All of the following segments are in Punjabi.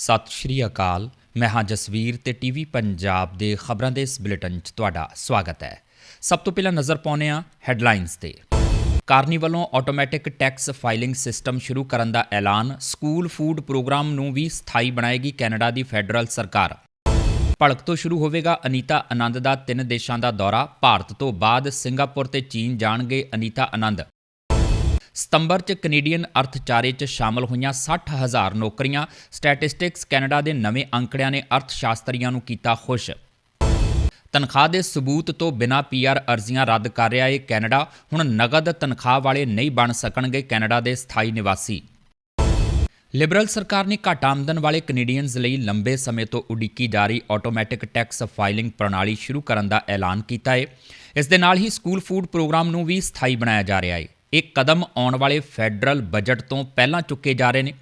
ਸਤਿ ਸ਼੍ਰੀ ਅਕਾਲ। ਮੈਂ ਹਾਂ ਜਸਵੀਰ ਤੇ ਟੀਵੀ ਪੰਜਾਬ ਦੇ ਖਬਰਾਂ ਦੇ ਇਸ ਬੁਲੇਟਿਨ 'ਚ ਤੁਹਾਡਾ ਸਵਾਗਤ ਹੈ। ਸਭ ਤੋਂ ਪਹਿਲਾਂ ਨਜ਼ਰ ਪਾਉਂਦੇ ਹਾਂ ਹੈਡਲਾਈਨਸ ਤੇ। ਕਾਰਨੀ ਵੱਲੋਂ ਆਟੋਮੈਟਿਕ ਟੈਕਸ ਫਾਈਲਿੰਗ ਸਿਸਟਮ ਸ਼ੁਰੂ ਕਰਨ ਦਾ ਐਲਾਨ, ਸਕੂਲ ਫੂਡ ਪ੍ਰੋਗਰਾਮ ਨੂੰ ਵੀ ਸਥਾਈ ਬਣਾਏਗੀ ਕੈਨੇਡਾ ਦੀ ਫੈਡਰਲ ਸਰਕਾਰ। ਭੜਕ ਤੋਂ ਸ਼ੁਰੂ ਹੋਵੇਗਾ ਅਨੀਤਾ ਆਨੰਦ ਦਾ ਤਿੰਨ ਦੇਸ਼ਾਂ ਦਾ ਦੌਰਾ, ਭਾਰਤ ਤੋਂ ਬਾਅਦ ਸਿੰਗਾਪੁਰ ਤੇ ਚੀਨ ਜਾਣਗੇ ਅਨੀਤਾ ਆਨੰਦ। ਸਤੰਬਰ 'ਚ ਕੈਨੇਡੀਅਨ ਅਰਥਚਾਰੇ 'ਚ ਸ਼ਾਮਲ ਹੋਈਆਂ 60000 ਨੌਕਰੀਆਂ, ਸਟੈਟਿਸਟਿਕਸ ਕੈਨੇਡਾ ਦੇ ਨਵੇਂ ਅੰਕੜਿਆਂ ਨੇ ਅਰਥਸ਼ਾਸਤਰੀਆਂ ਨੂੰ ਕੀਤਾ ਖੁਸ਼। ਤਨਖਾਹ ਦੇ ਸਬੂਤ ਤੋਂ ਬਿਨਾਂ ਪੀਆਰ ਅਰਜ਼ੀਆਂ ਰੱਦ ਕਰ ਰਿਹਾ ਹੈ ਕੈਨੇਡਾ, ਹੁਣ ਨਗਦ ਤਨਖਾਹ ਵਾਲੇ ਨਹੀਂ ਬਣ ਸਕਣਗੇ ਕੈਨੇਡਾ ਦੇ ਸਥਾਈ ਨਿਵਾਸੀ। ਲਿਬਰਲ ਸਰਕਾਰ ਨੇ ਘੱਟ ਆਮਦਨ ਵਾਲੇ ਕੈਨੇਡੀਅਨਜ਼ ਲਈ ਲੰਬੇ ਸਮੇਂ ਤੋਂ ਉਡੀਕੀ ਜਾ ਰਹੀ ਆਟੋਮੈਟਿਕ ਟੈਕਸ ਫਾਈਲਿੰਗ ਪ੍ਰਣਾਲੀ ਸ਼ੁਰੂ ਕਰਨ ਦਾ ਐਲਾਨ ਕੀਤਾ ਹੈ ਇਸ ਦੇ ਨਾਲ ਹੀ ਸਕੂਲ ਫੂਡ ਪ੍ਰੋਗਰਾਮ ਨੂੰ ਵੀ ਸਥਾਈ ਬਣਾਇਆ ਜਾ ਰਿਹਾ ਹੈ ਇਹ ਕਦਮ ਆਉਣ ਵਾਲੇ ਫੈਡਰਲ ਬਜਟ ਤੋਂ ਪਹਿਲਾਂ ਚੁੱਕੇ ਜਾ ਰਹੇ ਨੇ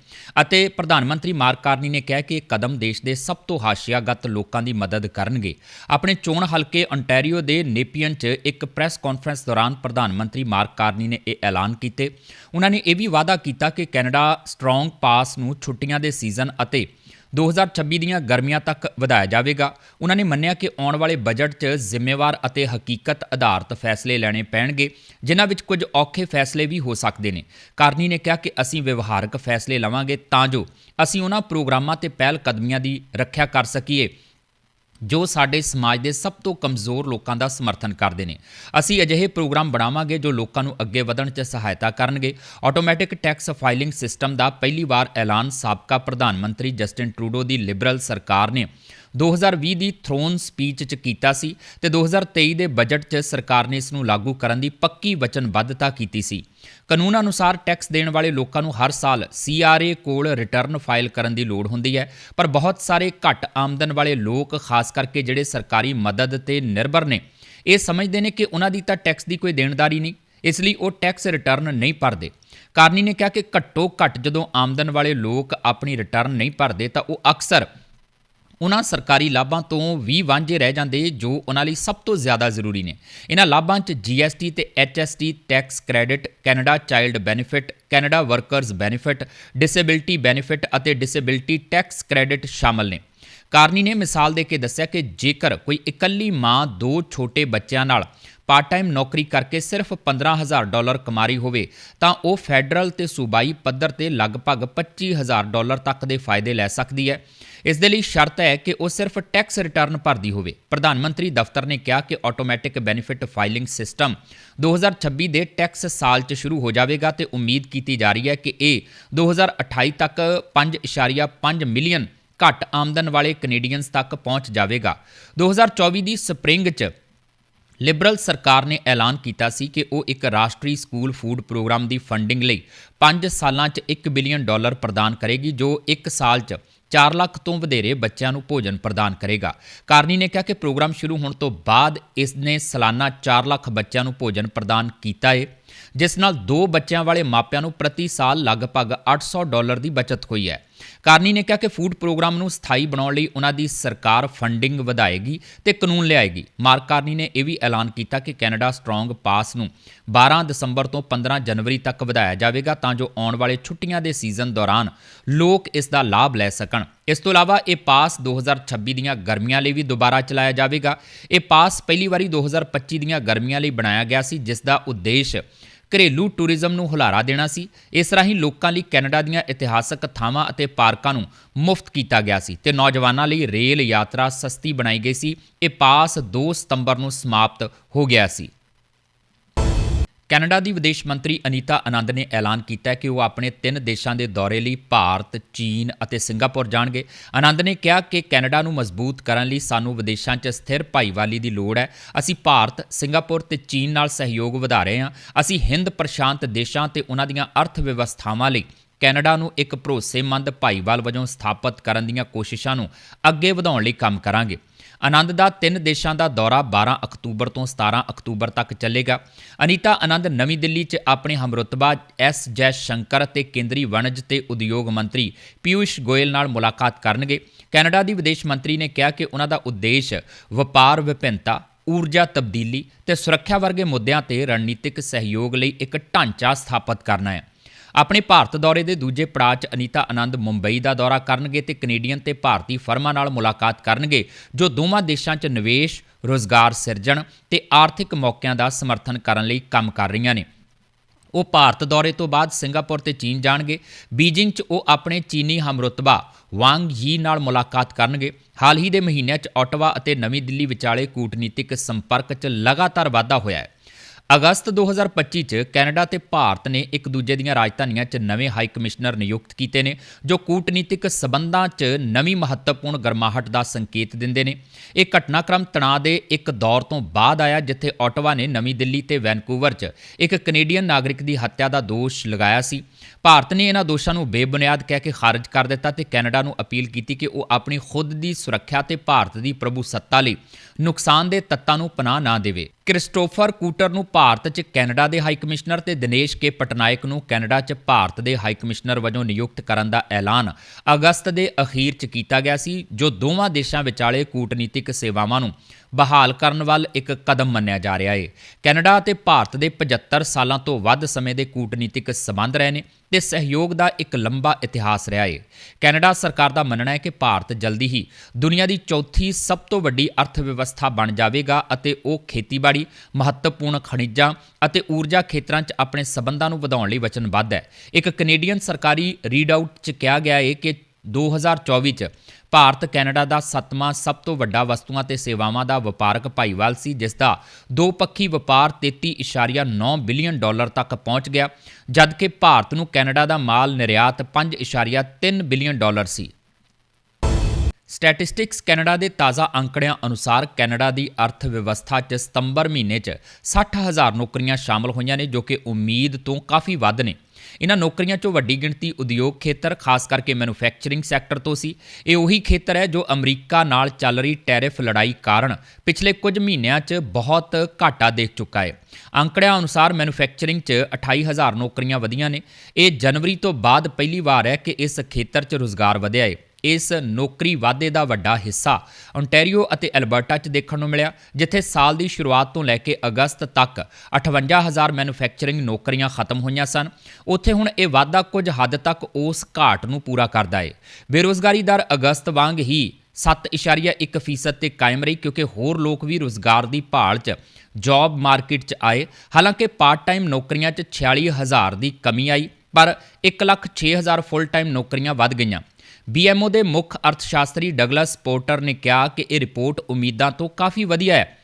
ਅਤੇ ਪ੍ਰਧਾਨ ਮੰਤਰੀ ਮਾਰਕ ਕਾਰਨੀ ਨੇ ਕਿਹਾ ਕਿ ਇਹ ਕਦਮ ਦੇਸ਼ ਦੇ ਸਭ ਤੋਂ ਹਾਸ਼ੀਆਗਤ ਲੋਕਾਂ ਦੀ ਮਦਦ ਕਰਨਗੇ। ਆਪਣੇ ਚੋਣ ਹਲਕੇ ontario ਦੇ ਨੇਪੀਅਨ 'ਚ ਇੱਕ ਪ੍ਰੈਸ ਕਾਨਫਰੰਸ ਦੌਰਾਨ ਪ੍ਰਧਾਨ ਮੰਤਰੀ ਮਾਰਕ ਕਾਰਨੀ ਨੇ ਇਹ ਐਲਾਨ ਕੀਤੇ। ਉਹਨਾਂ ਨੇ ਇਹ ਵੀ ਵਾਅਦਾ ਕੀਤਾ ਕਿ ਕੈਨੇਡਾ ਸਟਰੋਂਗ ਪਾਸ ਨੂੰ ਛੁੱਟੀਆਂ ਦੇ ਸੀਜ਼ਨ ਅਤੇ 2026 ਦੀਆਂ ਗਰਮੀਆਂ ਤੱਕ ਵਧਾਇਆ ਜਾਵੇਗਾ। ਉਹਨਾਂ ਨੇ ਮੰਨਿਆ ਕਿ ਆਉਣ ਵਾਲੇ ਬਜਟ 'ਚ ਜ਼ਿੰਮੇਵਾਰ ਅਤੇ ਹਕੀਕਤ ਆਧਾਰਿਤ ਫੈਸਲੇ ਲੈਣੇ ਪੈਣਗੇ, ਜਿਨ੍ਹਾਂ ਵਿੱਚ ਕੁਝ ਔਖੇ ਫੈਸਲੇ ਵੀ ਹੋ ਸਕਦੇ ਨੇ। ਕਾਰਨੀ ਨੇ ਕਿਹਾ ਕਿ ਅਸੀਂ ਵਿਵਹਾਰਕ ਫੈਸਲੇ ਲਵਾਂਗੇ ਤਾਂ ਜੋ ਅਸੀਂ ਉਹਨਾਂ ਪ੍ਰੋਗਰਾਮਾਂ ਤੇ ਪਹਿਲ ਕਦਮੀਆਂ ਦੀ ਰੱਖਿਆ ਕਰ ਸਕੀਏ। ਜੋ ਸਾਡੇ ਸਮਾਜ ਦੇ ਸਭ ਤੋਂ ਕਮਜ਼ੋਰ ਲੋਕਾਂ ਦਾ ਸਮਰਥਨ ਕਰਦੇ ਨੇ। ਅਸੀਂ ਅਜਿਹੇ ਪ੍ਰੋਗਰਾਮ ਬਣਾਵਾਂਗੇ ਜੋ ਲੋਕਾਂ ਨੂੰ ਅੱਗੇ ਵਧਣ 'ਚ ਸਹਾਇਤਾ ਕਰਨਗੇ। ਆਟੋਮੈਟਿਕ ਟੈਕਸ ਫਾਈਲਿੰਗ ਸਿਸਟਮ ਦਾ ਪਹਿਲੀ ਵਾਰ ਐਲਾਨ ਸਾਬਕਾ ਪ੍ਰਧਾਨ ਮੰਤਰੀ ਜਸਟਿਨ ਟਰੂਡੋ ਦੀ ਲਿਬਰਲ ਸਰਕਾਰ ਨੇ। 2020 ਦੀ ਥਰੋਨ ਸਪੀਚ 'ਚ ਕੀਤਾ ਸੀ ਤੇ 2023 ਦੇ ਬਜਟ 'ਚ ਸਰਕਾਰ ਨੇ ਇਸ ਨੂੰ ਲਾਗੂ ਕਰਨ ਦੀ ਪੱਕੀ ਵਚਨਬੱਧਤਾ ਕੀਤੀ ਸੀ। ਕਾਨੂੰਨ ਅਨੁਸਾਰ ਟੈਕਸ ਦੇਣ ਵਾਲੇ ਲੋਕਾਂ ਨੂੰ ਹਰ ਸਾਲ CRA ਕੋਲ ਰਿਟਰਨ ਫਾਈਲ ਕਰਨ ਦੀ ਲੋੜ ਹੁੰਦੀ ਹੈ, ਪਰ ਬਹੁਤ ਸਾਰੇ ਘੱਟ ਆਮਦਨ ਵਾਲੇ ਲੋਕ, ਖਾਸ ਕਰਕੇ ਜਿਹੜੇ ਸਰਕਾਰੀ ਮਦਦ ਤੇ ਨਿਰਭਰ ਨੇ, ਇਹ ਸਮਝਦੇ ਨੇ ਕਿ ਉਹਨਾਂ ਦੀ ਤਾਂ ਟੈਕਸ ਦੀ ਕੋਈ ਦੇਣਦਾਰੀ ਨਹੀਂ, ਇਸ ਲਈ ਉਹ ਟੈਕਸ ਰਿਟਰਨ ਨਹੀਂ ਭਰਦੇ। ਕਾਰਨੀ ਨੇ ਕਿਹਾ ਕਿ ਘੱਟੋ ਘੱਟ ਜਦੋਂ ਆਮਦਨ ਵਾਲੇ ਲੋਕ ਆਪਣੀ ਰਿਟਰਨ ਨਹੀਂ ਭਰਦੇ ਤਾਂ ਉਹ ਅਕਸਰ ਉਹਨਾਂ ਸਰਕਾਰੀ ਲਾਭਾਂ ਤੋਂ ਵੀ ਵਾਂਝੇ ਰਹਿ ਜਾਂਦੇ ਜੋ ਉਹਨਾਂ ਲਈ ਸਭ ਤੋਂ ਜ਼ਿਆਦਾ ਜ਼ਰੂਰੀ ਨੇ। ਇਹਨਾਂ ਲਾਭਾਂ 'ਚ GST ਤੇ HST tax credit Canada child benefit Canada workers benefit disability benefit ਅਤੇ ਡਿਸੇਬਿਲਟੀ ਟੈਕਸ ਕ੍ਰੈਡਿਟ ਸ਼ਾਮਲ ਨੇ। ਕਾਰਨੀ ਨੇ ਮਿਸਾਲ ਦੇ ਕੇ ਦੱਸਿਆ ਕਿ ਜੇਕਰ ਕੋਈ ਇਕੱਲੀ ਮਾਂ ਦੋ ਛੋਟੇ ਬੱਚਿਆਂ ਨਾਲ ਪਾਰਟ ਟਾਈਮ ਨੌਕਰੀ ਕਰਕੇ ਸਿਰਫ 15000 ਡਾਲਰ ਕਮਾਰੀ ਹੋਵੇ, ਤਾਂ ਉਹ ਫੈਡਰਲ ਤੇ ਸੂਬਾਈ ਪੱਧਰ ਤੇ ਲਗਭਗ 25000 ਡਾਲਰ ਤੱਕ ਦੇ ਫਾਇਦੇ ਲੈ ਸਕਦੀ ਹੈ। ਇਸ ਦੇ ਲਈ ਸ਼ਰਤ ਹੈ ਕਿ ਉਹ ਸਿਰਫ ਟੈਕਸ ਰਿਟਰਨ ਭਰਦੀ ਹੋਵੇ। ਪ੍ਰਧਾਨ ਮੰਤਰੀ ਦਫ਼ਤਰ ਨੇ ਕਿਹਾ ਕਿ ਆਟੋਮੈਟਿਕ ਬੈਨੀਫਿਟ ਫਾਈਲਿੰਗ ਸਿਸਟਮ 2026 ਦੇ ਟੈਕਸ ਸਾਲ 'ਚ ਸ਼ੁਰੂ ਹੋ ਜਾਵੇਗਾ ਤੇ ਉਮੀਦ ਕੀਤੀ ਜਾ ਰਹੀ ਹੈ ਕਿ ਇਹ 2028 ਤੱਕ 5.5 ਮਿਲੀਅਨ ਘੱਟ ਆਮਦਨ ਵਾਲੇ ਕੈਨੇਡੀਅਨਸ ਤੱਕ ਪਹੁੰਚ ਜਾਵੇਗਾ। 2024 ਦੀ ਸਪ੍ਰਿੰਗ 'ਚ ਲਿਬਰਲ ਸਰਕਾਰ ਨੇ ਐਲਾਨ ਕੀਤਾ ਸੀ ਕਿ ਉਹ ਇੱਕ ਰਾਸ਼ਟਰੀ ਸਕੂਲ ਫੂਡ ਪ੍ਰੋਗਰਾਮ ਦੀ ਫੰਡਿੰਗ ਲਈ 5 ਸਾਲਾਂ 'ਚ 1 ਬਿਲੀਅਨ ਡਾਲਰ ਪ੍ਰਦਾਨ ਕਰੇਗੀ, ਜੋ 1 ਸਾਲ 'ਚ 4 ਲੱਖ ਤੋਂ ਵਧੇਰੇ ਬੱਚਿਆਂ ਨੂੰ ਭੋਜਨ ਪ੍ਰਦਾਨ ਕਰੇਗਾ। ਕਾਰਨੀ ਨੇ ਕਿਹਾ ਕਿ ਪ੍ਰੋਗਰਾਮ ਸ਼ੁਰੂ ਹੋਣ ਤੋਂ ਬਾਅਦ ਇਸ ਨੇ ਸਾਲਾਨਾ 4 ਲੱਖ ਬੱਚਿਆਂ ਨੂੰ ਭੋਜਨ ਪ੍ਰਦਾਨ ਕੀਤਾ ਹੈ ਜਿਸ ਨਾਲ ਦੋ ਬੱਚਿਆਂ ਵਾਲੇ ਮਾਪਿਆਂ ਨੂੰ ਪ੍ਰਤੀ ਸਾਲ ਲਗਭਗ 800 ਡਾਲਰ ਦੀ ਬਚਤ ਹੋਈ ਹੈ। ਕਾਰਨੀ ਨੇ ਕਿਹਾ ਕਿ ਫੂਡ ਪ੍ਰੋਗਰਾਮ ਨੂੰ ਸਥਾਈ ਬਣਾਉਣ ਲਈ ਉਹਨਾਂ ਦੀ ਸਰਕਾਰ ਫੰਡਿੰਗ ਵਧਾਏਗੀ ਤੇ ਕਾਨੂੰਨ ਲਿਆਏਗੀ। ਮਾਰਕ ਕਾਰਨੀ ਨੇ ਇਹ ਵੀ ਐਲਾਨ ਕੀਤਾ ਕਿ ਕੈਨੇਡਾ ਸਟਰੋਂਗ ਪਾਸ ਨੂੰ 12 ਦਸੰਬਰ ਤੋਂ 15 ਜਨਵਰੀ ਤੱਕ ਵਧਾਇਆ ਜਾਵੇਗਾ ਤਾਂ ਜੋ ਆਉਣ ਵਾਲੇ ਛੁੱਟੀਆਂ ਦੇ ਸੀਜ਼ਨ ਦੌਰਾਨ ਲੋਕ ਇਸ ਦਾ ਲਾਭ ਲੈ ਸਕਣ। ਇਸ ਤੋਂ ਇਲਾਵਾ ਇਹ ਪਾਸ 2026 ਦੀਆਂ ਗਰਮੀਆਂ ਲਈ ਵੀ ਦੁਬਾਰਾ ਚਲਾਇਆ ਜਾਵੇਗਾ। ਇਹ ਪਾਸ ਪਹਿਲੀ ਵਾਰੀ 2025 ਦੀਆਂ ਗਰਮੀਆਂ ਲਈ ਬਣਾਇਆ ਗਿਆ ਸੀ, ਜਿਸ ਦਾ ਉਦੇਸ਼ ਘਰੇਲੂ ਟੂਰਿਜ਼ਮ ਨੂੰ ਹੁਲਾਰਾ ਦੇਣਾ ਸੀ। ਇਸ ਰਾਹੀਂ ਲੋਕਾਂ ਲਈ ਕੈਨੇਡਾ ਦੀਆਂ ਇਤਿਹਾਸਕ ਥਾਵਾਂ ਅਤੇ ਪਾਰਕਾਂ ਨੂੰ ਮੁਫਤ ਕੀਤਾ ਗਿਆ ਸੀ ਤੇ ਨੌਜਵਾਨਾਂ ਲਈ ਰੇਲ ਯਾਤਰਾ ਸਸਤੀ ਬਣਾਈ ਗਈ ਸੀ ਇਹ ਪਾਸ 2 ਸਤੰਬਰ ਨੂੰ ਸਮਾਪਤ ਹੋ ਗਿਆ ਸੀ ਕੈਨੇਡਾ ਦੀ ਵਿਦੇਸ਼ ਮੰਤਰੀ ਅਨੀਤਾ ਆਨੰਦ ਨੇ ਐਲਾਨ ਕੀਤਾ ਕਿ ਉਹ ਆਪਣੇ ਤਿੰਨ ਦੇਸ਼ਾਂ ਦੇ ਦੌਰੇ ਲਈ ਭਾਰਤ, ਚੀਨ ਅਤੇ ਸਿੰਗਾਪੁਰ ਜਾਣਗੇ। ਆਨੰਦ ਨੇ ਕਿਹਾ ਕਿ ਕੈਨੇਡਾ ਨੂੰ ਮਜ਼ਬੂਤ ਕਰਨ ਲਈ ਸਾਨੂੰ ਵਿਦੇਸ਼ਾਂ 'ਚ ਸਥਿਰ ਭਾਈਵਾਲੀ ਦੀ ਲੋੜ ਹੈ। ਅਸੀਂ ਭਾਰਤ, ਸਿੰਗਾਪੁਰ ਤੇ ਚੀਨ ਨਾਲ ਸਹਿਯੋਗ ਵਧਾ ਰਹੇ ਹਾਂ। ਅਸੀਂ ਹਿੰਦ ਪ੍ਰਸ਼ਾਂਤ ਦੇਸ਼ਾਂ ਤੇ ਉਹਨਾਂ ਦੀਆਂ ਅਰਥ ਵਿਵਸਥਾਵਾਂ ਲਈ ਕੈਨੇਡਾ ਨੂੰ ਇੱਕ ਭਰੋਸੇਮੰਦ ਭਾਈਵਾਲ ਵਜੋਂ ਸਥਾਪਿਤ ਕਰਨ ਦੀਆਂ ਕੋਸ਼ਿਸ਼ਾਂ ਨੂੰ ਅੱਗੇ ਵਧਾਉਣ ਲਈ ਕੰਮ ਕਰਾਂਗੇ। ਆਨੰਦ ਦਾ ਤਿੰਨ ਦੇਸ਼ਾਂ ਦਾ ਦੌਰਾ 12 ਅਕਤੂਬਰ ਤੋਂ 17 ਅਕਤੂਬਰ ਤੱਕ ਚੱਲੇਗਾ। ਅਨੀਤਾ ਆਨੰਦ ਨਵੀਂ ਦਿੱਲੀ 'ਚ ਆਪਣੇ ਹਮਰੁਤਬਾ ਐਸ ਜੈ ਸ਼ੰਕਰ ਤੇ ਕੇਂਦਰੀ ਵਣਜ ਤੇ ਉਦਯੋਗ ਮੰਤਰੀ ਪਿਊਸ਼ ਗੋਇਲ ਨਾਲ ਮੁਲਾਕਾਤ ਕਰਨਗੇ। ਕੈਨੇਡਾ ਦੀ ਵਿਦੇਸ਼ ਮੰਤਰੀ ਨੇ ਕਿਹਾ ਕਿ ਉਹਨਾਂ ਦਾ ਉਦੇਸ਼ ਵਪਾਰ ਵਿਭਿੰਨਤਾ, ਊਰਜਾ ਤਬਦੀਲੀ ਤੇ ਸੁਰੱਖਿਆ ਵਰਗੇ ਮੁੱਦਿਆਂ ਤੇ ਰਣਨੀਤਿਕ ਸਹਿਯੋਗ ਲਈ ਇੱਕ ਢਾਂਚਾ ਸਥਾਪਿਤ ਕਰਨਾ ਹੈ। ਆਪਣੇ ਭਾਰਤ ਦੌਰੇ ਦੇ ਦੂਜੇ ਪੜਾਅ 'ਚ ਅਨੀਤਾ ਆਨੰਦ ਮੁੰਬਈ ਦਾ ਦੌਰਾ ਕਰਨਗੇ ਤੇ ਕੈਨੇਡੀਅਨ ਤੇ ਭਾਰਤੀ ਫਰਮਾਂ ਨਾਲ ਮੁਲਾਕਾਤ ਕਰਨਗੇ, ਜੋ ਦੋਵਾਂ ਦੇਸ਼ਾਂ 'ਚ ਨਿਵੇਸ਼, ਰੋਜ਼ਗਾਰ ਸਿਰਜਣ ਤੇ ਆਰਥਿਕ ਮੌਕਿਆਂ ਦਾ ਸਮਰਥਨ ਕਰਨ ਲਈ ਕੰਮ ਕਰ ਰਹੀਆਂ ਨੇ। ਉਹ ਭਾਰਤ ਦੌਰੇ ਤੋਂ ਬਾਅਦ ਸਿੰਗਾਪੁਰ ਤੇ ਚੀਨ ਜਾਣਗੇ। ਬੀਜਿੰਗ 'ਚ ਉਹ ਆਪਣੇ ਚੀਨੀ ਹਮਰੁਤਬਾ ਵਾਂਗ ਯੀ ਨਾਲ ਮੁਲਾਕਾਤ ਕਰਨਗੇ। ਹਾਲ ਹੀ ਦੇ ਮਹੀਨਿਆਂ 'ਚ ਓਟਵਾ ਅਤੇ ਨਵੀਂ ਦਿੱਲੀ ਵਿਚਾਲੇ ਕੂਟਨੀਤਿਕ ਸੰਪਰਕ 'ਚ ਲਗਾਤਾਰ ਵਾਧਾ ਹੋਇਆ ਹੈ। ਅਗਸਤ 2025 ਚ ਕੈਨੇਡਾ ਤੇ ਭਾਰਤ ਨੇ ਇੱਕ ਦੂਜੇ ਦੀਆਂ ਰਾਜਧਾਨੀਆਂ 'ਚ ਨਵੇਂ ਹਾਈ ਕਮਿਸ਼ਨਰ ਨਿਯੁਕਤ ਕੀਤੇ ਨੇ, ਜੋ ਕੂਟਨੀਤਿਕ ਸਬੰਧਾਂ 'ਚ ਨਵੀਂ ਮਹੱਤਵਪੂਰਨ ਗਰਮਾਹਟ ਦਾ ਸੰਕੇਤ ਦਿੰਦੇ ਨੇ। ਇਹ ਘਟਨਾਕ੍ਰਮ ਤਣਾਅ ਦੇ ਇੱਕ ਦੌਰ ਤੋਂ ਬਾਅਦ ਆਇਆ, ਜਿੱਥੇ ਓਟਵਾ ਨੇ ਨਵੀਂ ਦਿੱਲੀ ਤੇ ਵੈਨਕੂਵਰ 'ਚ ਇੱਕ ਕੈਨੇਡੀਅਨ ਨਾਗਰਿਕ ਦੀ ਹੱਤਿਆ ਦਾ ਦੋਸ਼ ਲਗਾਇਆ ਸੀ। ਭਾਰਤ ਨੇ ਇਹਨਾਂ ਦੋਸ਼ਾਂ ਨੂੰ ਬੇਬੁਨਿਆਦ ਕਹਿ ਕੇ ਖਾਰਜ ਕਰ ਦਿੱਤਾ ਤੇ ਕੈਨੇਡਾ ਨੂੰ ਅਪੀਲ ਕੀਤੀ ਕਿ ਉਹ ਆਪਣੀ ਖੁਦ ਦੀ ਸੁਰੱਖਿਆ ਤੇ ਭਾਰਤ ਦੀ ਪ੍ਰਭੂ ਸੱਤਾ ਲਈ ਨੁਕਸਾਨਦੇਹ ਤੱਤਾਂ ਨੂੰ ਪਨਾਹ ਨਾ ਦੇਵੇ। ਕ੍ਰਿਸਟੋਫਰ ਕੂਟਰ ਨੂੰ ਭਾਰਤ 'ਚ ਕੈਨੇਡਾ ਦੇ ਹਾਈ ਕਮਿਸ਼ਨਰ ਤੇ ਦਿਨੇਸ਼ ਕੇ ਪਟਨਾਇਕ ਨੂੰ ਕੈਨੇਡਾ 'ਚ ਭਾਰਤ ਦੇ ਹਾਈ ਕਮਿਸ਼ਨਰ ਵਜੋਂ ਨਿਯੁਕਤ ਕਰਨ ਦਾ ਐਲਾਨ ਅਗਸਤ ਦੇ ਅਖੀਰ 'ਚ ਕੀਤਾ ਗਿਆ ਸੀ, ਜੋ ਦੋਵਾਂ ਦੇਸ਼ਾਂ ਵਿਚਾਲੇ ਕੂਟਨੀਤਿਕ ਸੇਵਾਵਾਂ ਨੂੰ ਬਹਾਲ ਕਰਨ ਵੱਲ ਇੱਕ ਕਦਮ ਮੰਨਿਆ ਜਾ ਰਿਹਾ ਹੈ ਕੈਨੇਡਾ ਅਤੇ ਭਾਰਤ ਦੇ 75 ਸਾਲਾਂ ਤੋਂ ਵੱਧ ਸਮੇਂ ਦੇ ਕੂਟਨੀਤਿਕ ਸਬੰਧ ਰਹੇ ਨੇ ਤੇ ਸਹਿਯੋਗ ਦਾ ਇੱਕ ਲੰਬਾ ਇਤਿਹਾਸ ਰਿਹਾ ਹੈ ਕੈਨੇਡਾ ਸਰਕਾਰ ਦਾ ਮੰਨਣਾ ਹੈ ਕਿ ਭਾਰਤ ਜਲਦੀ ਹੀ ਦੁਨੀਆ ਦੀ ਚੌਥੀ ਸਭ ਤੋਂ ਵੱਡੀ ਅਰਥ ਵਿਵਸਥਾ ਬਣ ਜਾਵੇਗਾ ਅਤੇ ਉਹ ਖੇਤੀਬਾੜੀ, ਮਹੱਤਵਪੂਰਨ ਖਣਿਜਾਂ ਅਤੇ ਊਰਜਾ ਖੇਤਰਾਂ 'ਚ ਆਪਣੇ ਸਬੰਧਾਂ ਨੂੰ ਵਧਾਉਣ ਲਈ ਵਚਨਬੱਧ ਹੈ। ਇੱਕ ਕੈਨੇਡੀਅਨ ਸਰਕਾਰੀ ਰੀਡ ਆਊਟ 'ਚ ਕਿਹਾ ਗਿਆ ਹੈ ਕਿ 2024 ਚ ਭਾਰਤ ਕੈਨੇਡਾ ਦਾ ਸੱਤਵਾਂ ਸਭ ਤੋਂ ਵੱਡਾ ਵਸਤੂਆਂ ਤੇ ਸੇਵਾਵਾਂ ਦਾ ਵਪਾਰਕ ਭਾਈਵਾਲ ਸੀ, ਜਿਸ ਦਾ ਦੋਪੱਖੀ ਵਪਾਰ 33.9 ਬਿਲੀਅਨ ਡਾਲਰ ਤੱਕ ਪਹੁੰਚ ਗਿਆ, ਜਦਕਿ ਭਾਰਤ ਨੂੰ ਕੈਨੇਡਾ ਦਾ ਮਾਲ ਨਿਰਯਾਤ 5.3 ਬਿਲੀਅਨ ਡਾਲਰ ਸੀ। ਸਟੈਟਿਸਟਿਕਸ ਕੈਨੇਡਾ ਦੇ ਤਾਜ਼ਾ ਅੰਕੜਿਆਂ ਅਨੁਸਾਰ ਕੈਨੇਡਾ ਦੀ ਅਰਥ ਵਿਵਸਥਾ 'ਚ ਸਤੰਬਰ ਮਹੀਨੇ 'ਚ 60000 ਨੌਕਰੀਆਂ ਸ਼ਾਮਲ ਹੋਈਆਂ ਨੇ, ਜੋ ਕਿ ਉਮੀਦ ਤੋਂ ਕਾਫੀ ਵੱਧ ਨੇ। ਇਹਨਾਂ ਨੌਕਰੀਆਂ 'ਚੋਂ ਵੱਡੀ ਗਿਣਤੀ ਉਦਯੋਗ ਖੇਤਰ, ਖਾਸ ਕਰਕੇ ਮੈਨੂਫੈਕਚਰਿੰਗ ਸੈਕਟਰ ਤੋਂ ਸੀ। ਇਹ ਉਹੀ ਖੇਤਰ ਹੈ ਜੋ ਅਮਰੀਕਾ ਨਾਲ ਚੱਲ ਰਹੀ ਟੈਰਿਫ ਲੜਾਈ ਕਾਰਨ ਪਿਛਲੇ ਕੁਝ ਮਹੀਨਿਆਂ 'ਚ ਬਹੁਤ ਘਾਟਾ ਦੇਖ ਚੁੱਕਾ ਹੈ। ਅੰਕੜਿਆਂ ਅਨੁਸਾਰ ਮੈਨੂਫੈਕਚਰਿੰਗ 'ਚ 28000 ਨੌਕਰੀਆਂ ਵਧੀਆਂ ਨੇ। ਇਹ ਜਨਵਰੀ ਤੋਂ ਬਾਅਦ ਪਹਿਲੀ ਵਾਰ ਹੈ ਕਿ ਇਸ ਖੇਤਰ 'ਚ ਰੁਜ਼ਗਾਰ ਵਧਿਆ ਹੈ ਇਸ ਨੌਕਰੀ ਵਾਧੇ ਦਾ ਵੱਡਾ ਹਿੱਸਾ ਓਨਟਾਰੀਓ ਅਤੇ ਐਲਬਰਟਾ 'ਚ ਦੇਖਣ ਨੂੰ ਮਿਲਿਆ ਜਿੱਥੇ ਸਾਲ ਦੀ ਸ਼ੁਰੂਆਤ ਤੋਂ ਲੈ ਕੇ ਅਗਸਤ ਤੱਕ 58000 ਮੈਨੂਫੈਕਚਰਿੰਗ ਨੌਕਰੀਆਂ ਖਤਮ ਹੋਈਆਂ ਸਨ। ਉੱਥੇ ਹੁਣ ਇਹ ਵਾਧਾ ਕੁਝ ਹੱਦ ਤੱਕ ਉਸ ਘਾਟ ਨੂੰ ਪੂਰਾ ਕਰਦਾ ਹੈ ਬੇਰੋਜ਼ਗਾਰੀ ਦਰ ਅਗਸਤ ਵਾਂਗ ਹੀ 7.1% ਤੇ ਕਾਇਮ ਰਹੀ ਕਿਉਂਕਿ ਹੋਰ ਲੋਕ ਵੀ ਰੋਜ਼ਗਾਰ ਦੀ ਭਾਲ 'ਚ ਜੌਬ ਮਾਰਕੀਟ 'ਚ ਆਏ। ਹਾਲਾਂਕਿ ਪਾਰਟ ਟਾਈਮ ਨੌਕਰੀਆਂ 'ਚ 46000 ਦੀ ਕਮੀ ਆਈ ਪਰ 1,06,000 ਫੁੱਲ ਟਾਈਮ ਨੌਕਰੀਆਂ ਵੱਧ ਗਈਆਂ। ਬੀਐਮਓ ਦੇ ਮੁੱਖ ਅਰਥਸ਼ਾਸਤਰੀ ਡਗਲਸ ਪੋਰਟਰ ਨੇ ਕਿਹਾ ਕਿ ਇਹ ਰਿਪੋਰਟ ਉਮੀਦਾਂ ਤੋਂ ਕਾਫੀ ਵਧੀਆ ਹੈ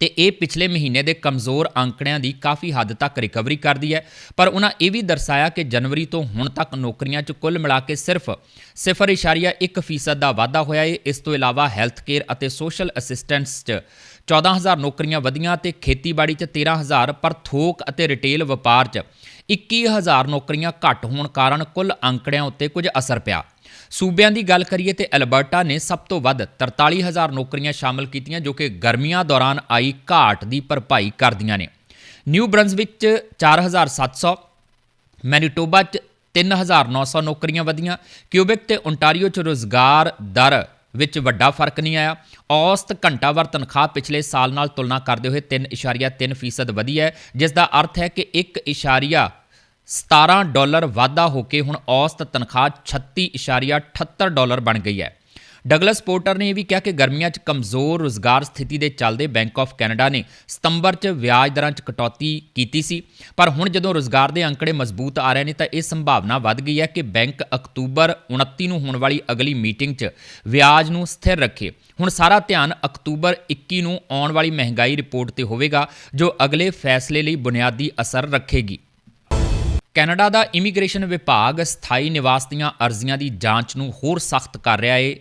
ਤੇ ਇਹ ਪਿਛਲੇ ਮਹੀਨੇ ਦੇ ਕਮਜ਼ੋਰ ਅੰਕੜਿਆਂ ਦੀ ਕਾਫੀ ਹੱਦ ਤੱਕ ਰਿਕਵਰੀ ਕਰਦੀ ਹੈ। ਪਰ ਉਹਨਾਂ ਇਹ ਵੀ ਦਰਸਾਇਆ ਕਿ ਜਨਵਰੀ ਤੋਂ ਹੁਣ ਤੱਕ ਨੌਕਰੀਆਂ 'ਚ ਕੁੱਲ ਮਿਲਾ ਕੇ ਸਿਰਫ 0.1% ਦਾ ਵਾਧਾ ਹੋਇਆ ਹੈ ਇਸ ਤੋਂ ਇਲਾਵਾ ਹੈਲਥ ਕੇਅਰ ਅਤੇ ਸੋਸ਼ਲ ਅਸਿਸਟੈਂਟਸ 'ਚ 14000 ਨੌਕਰੀਆਂ ਵਧੀਆਂ ਤੇ ਖੇਤੀਬਾੜੀ 'ਚ 13000 ਪਰ ਥੋਕ ਅਤੇ ਰਿਟੇਲ ਵਪਾਰ 'ਚ 21000 ਨੌਕਰੀਆਂ ਘੱਟ ਹੋਣ ਕਾਰਨ ਕੁੱਲ ਅੰਕੜਿਆਂ ਉੱਤੇ ਕੁਝ ਅਸਰ ਪਿਆ। ਸੂਬਿਆਂ ਦੀ ਗੱਲ ਕਰੀਏ ਤੇ ਅਲਬਰਟਾ ਨੇ ਸਭ ਤੋਂ ਵੱਧ 43000 ਨੌਕਰੀਆਂ ਸ਼ਾਮਲ ਕੀਤੀਆਂ, ਜੋ ਕਿ ਗਰਮੀਆਂ ਦੌਰਾਨ ਆਈ ਘਾਟ ਦੀ ਭਰਪਾਈ ਕਰਦੀਆਂ ਨੇ। ਨਿਊ ਬ੍ਰੰਜ਼ਵਿਕ 'ਚ 4700 ਮੈਨੀਟੋਬਾ 'ਚ 3900 ਨੌਕਰੀਆਂ ਵਧੀਆਂ, ਕਿਊਬਿਕ ਤੇ ਓਨਟਾਰੀਓ 'ਚ ਰੋਜ਼ਗਾਰ ਦਰ ਵਿੱਚ ਵੱਡਾ ਫ਼ਰਕ ਨਹੀਂ ਆਇਆ। ਔਸਤ ਘੰਟਾਵਾਰ ਤਨਖਾਹ ਪਿਛਲੇ ਸਾਲ ਨਾਲ ਤੁਲਨਾ ਕਰਦੇ ਹੋਏ 3.3% ਵਧੀ ਹੈ ਜਿਸ ਦਾ ਅਰਥ ਹੈ ਕਿ 1.17 ਡਾਲਰ ਵਾਧਾ ਹੋ ਕੇ ਹੁਣ ਔਸਤ ਤਨਖਾਹ 36.78 ਡਾਲਰ ਬਣ ਗਈ ਹੈ। ਡਗਲਸ ਪੋਰਟਰ ਨੇ ਇਹ ਵੀ ਕਿਹਾ ਕਿ ਗਰਮੀਆਂ 'ਚ ਕਮਜ਼ੋਰ ਰੋਜ਼ਗਾਰ ਸਥਿਤੀ ਦੇ ਚੱਲਦੇ ਬੈਂਕ ਆਫ ਕੈਨੇਡਾ ਨੇ ਸਤੰਬਰ 'ਚ ਵਿਆਜ ਦਰਾਂ 'ਚ ਕਟੌਤੀ ਕੀਤੀ ਸੀ। ਪਰ ਹੁਣ ਜਦੋਂ ਰੋਜ਼ਗਾਰ ਦੇ ਅੰਕੜੇ ਮਜ਼ਬੂਤ ਆ ਰਹੇ ਨੇ ਤਾਂ ਇਹ ਸੰਭਾਵਨਾ ਵੱਧ ਗਈ ਹੈ ਕਿ ਬੈਂਕ ਅਕਤੂਬਰ 29 ਨੂੰ ਹੋਣ ਵਾਲੀ ਅਗਲੀ ਮੀਟਿੰਗ 'ਚ ਵਿਆਜ ਨੂੰ ਸਥਿਰ ਰੱਖੇ। ਹੁਣ ਸਾਰਾ ਧਿਆਨ ਅਕਤੂਬਰ 21 ਨੂੰ ਆਉਣ ਵਾਲੀ ਮਹਿੰਗਾਈ ਰਿਪੋਰਟ ਤੇ ਹੋਵੇਗਾ, ਜੋ ਅਗਲੇ ਫੈਸਲੇ ਲਈ ਬੁਨਿਆਦੀ ਅਸਰ ਰੱਖੇਗੀ। ਕੈਨੇਡਾ ਦਾ ਇਮੀਗ੍ਰੇਸ਼ਨ ਵਿਭਾਗ ਸਥਾਈ ਨਿਵਾਸ ਦੀਆਂ ਅਰਜ਼ੀਆਂ ਦੀ ਜਾਂਚ ਨੂੰ ਹੋਰ ਸਖਤ ਕਰ ਰਿਹਾ ਹੈ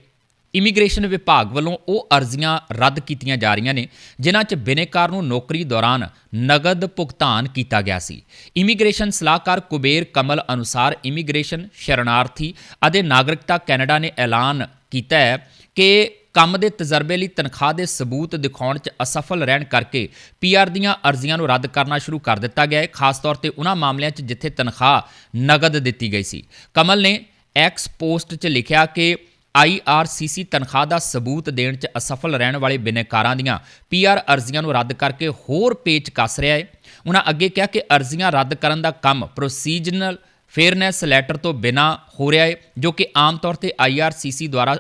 ਇਮੀਗ੍ਰੇਸ਼ਨ ਵਿਭਾਗ ਵੱਲੋਂ ਉਹ ਅਰਜ਼ੀਆਂ ਰੱਦ ਕੀਤੀਆਂ ਜਾ ਰਹੀਆਂ ਨੇ, ਜਿਨ੍ਹਾਂ 'ਚ ਬਿਨੇਕਾਰ ਨੂੰ ਨੌਕਰੀ ਦੌਰਾਨ ਨਗਦ ਭੁਗਤਾਨ ਕੀਤਾ ਗਿਆ ਸੀ। ਇਮੀਗ੍ਰੇਸ਼ਨ ਸਲਾਹਕਾਰ ਕੁਬੇਰ ਕਮਲ ਅਨੁਸਾਰ ਇਮੀਗ੍ਰੇਸ਼ਨ ਸ਼ਰਨਾਰਥੀ ਅਤੇ ਨਾਗਰਿਕਤਾ ਕੈਨੇਡਾ ਨੇ ਐਲਾਨ ਕੀਤਾ ਹੈ ਕਿ ਕੰਮ ਦੇ ਤਜਰਬੇ ਲਈ ਤਨਖਾਹ ਦੇ ਸਬੂਤ ਦਿਖਾਉਣ 'ਚ ਅਸਫਲ ਰਹਿਣ ਕਰਕੇ ਪੀਆਰ ਦੀਆਂ ਅਰਜ਼ੀਆਂ ਨੂੰ ਰੱਦ ਕਰਨਾ ਸ਼ੁਰੂ ਕਰ ਦਿੱਤਾ ਗਿਆ ਹੈ। ਖਾਸ ਤੌਰ ਤੇ ਉਹਨਾਂ ਮਾਮਲਿਆਂ 'ਚ ਜਿੱਥੇ ਤਨਖਾਹ ਨਗਦ ਦਿੱਤੀ ਗਈ ਸੀ। ਕਮਲ ਨੇ ਐਕਸ ਪੋਸਟ 'ਚ ਲਿਖਿਆ ਕਿ ਆਈਆਰਸੀਸੀ ਤਨਖਾਹ ਦਾ ਸਬੂਤ ਦੇਣ 'ਚ ਅਸਫਲ ਰਹਿਣ ਵਾਲੇ ਬਿਨੈਕਾਰਾਂ ਦੀਆਂ ਪੀਆਰ ਅਰਜ਼ੀਆਂ ਨੂੰ ਰੱਦ ਕਰਕੇ ਹੋਰ ਪੇਚ ਕੱਸ ਰਿਹਾ ਹੈ। ਉਹਨਾਂ ਅੱਗੇ ਕਿਹਾ ਕਿ ਅਰਜ਼ੀਆਂ ਰੱਦ ਕਰਨ ਦਾ ਕੰਮ ਪ੍ਰੋਸੀਜਨਲ ਫੇਅਰਨੈਸ ਲੈਟਰ ਤੋਂ ਬਿਨਾ ਹੋ ਰਿਹਾ ਹੈ ਜੋ ਕਿ ਆਮ ਤੌਰ ਤੇ IRCC ਦੁਆਰਾ